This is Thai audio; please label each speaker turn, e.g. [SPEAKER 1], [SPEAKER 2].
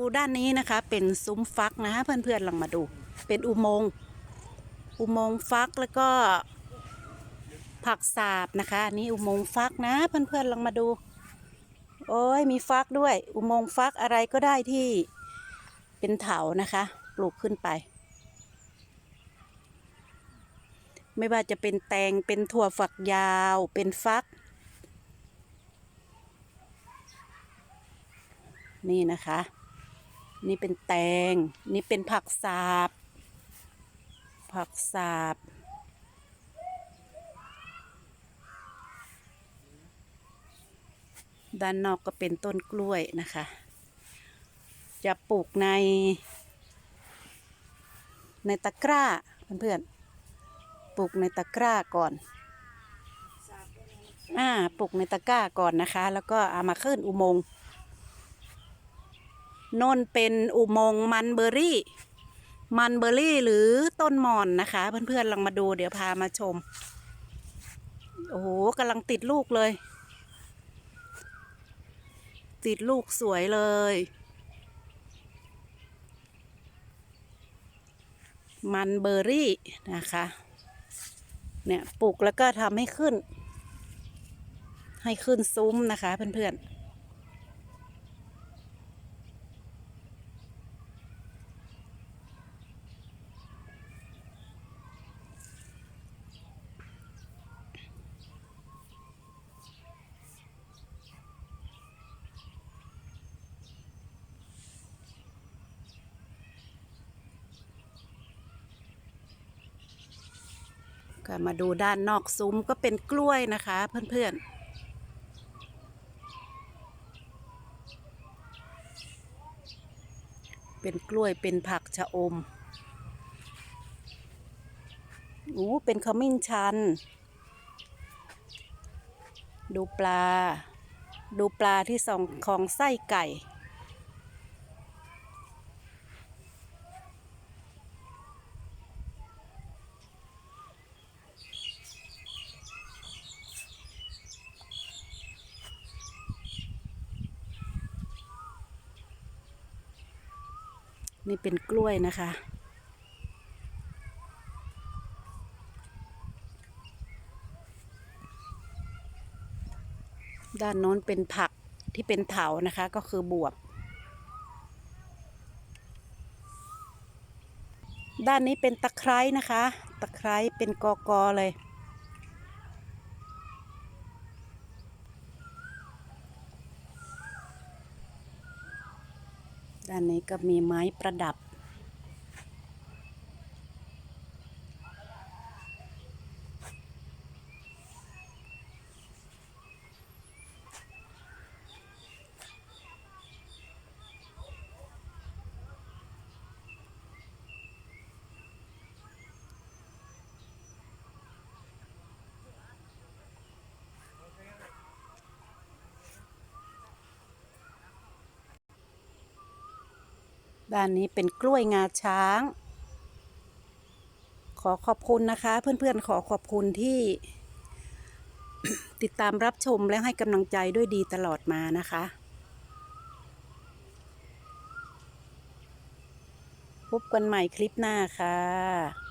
[SPEAKER 1] ดูด้านนี้นะคะเป็นซุ้มฟักนะเพื่อนๆลองมาดู เป็นอุโมงค์อุโมงค์ฟักแล้วก็ ผักสาบนะคะนนี่อุโมงค์ฟักนะเพื่อนๆลองมาดู โอ้ยมีฟักด้วย อุโมงค์ฟักอะไรก็ได้ที่เป็นเถานะคะ ปลูกขึ้นไป ไม่ว่าจะเป็นแตงเป็นถั่วฝักยาวเป็นฟัก นี่นะคะ นี่เป็นแตง นี่เป็นผักสาบ ผักสาบ ด้านนอกก็เป็นต้นกล้วยนะคะ จะปลูกใน ในตะกร้าเพื่อนๆ ปลูกในตะกร้าก่อน อ่า ปลูกในตะกร้าก่อนนะคะ แล้วก็เอามาขึ้นอุโมงค์ โนนเป็นอุโมงค์มันเบอร์รี่ มันเบอร์รี่หรือต้นหมอนนะคะ เพื่อนๆลองมาดูเดี๋ยวพามาชม โอ้โหกำลังติดลูกเลย ติดลูกสวยเลย มันเบอร์รี่นะคะเนี่ยปลูกแล้วก็ทำให้ขึ้น ให้ขึ้นซุ้มนะคะเพื่อนๆ ก็มาดูด้านนอกซุ้มก็เป็นกล้วยนะคะ เพื่อนๆเป็นกล้วยเป็นผักชะอมอู้เป็นขมิ้นชัน ดูปลา ดูปลาที่ส่องของไส้ไก่ นี่เป็นกล้วยนะคะ ด้านโน้นเป็นผักที่เป็นเถานะคะ ก็คือบวบ ด้านนี้เป็นตะไคร้นะคะ ตะไคร้เป็นกอกอเลย ด้านนี้ก็มีไม้ประดับ ด้านนี้เป็นกล้วยงาช้าง ขอขอบคุณนะคะ เพื่อนๆขอขอบคุณที่ ติดตามรับชมและให้กำลังใจด้วยดีตลอดมานะคะ พบกันใหม่คลิปหน้าค่ะ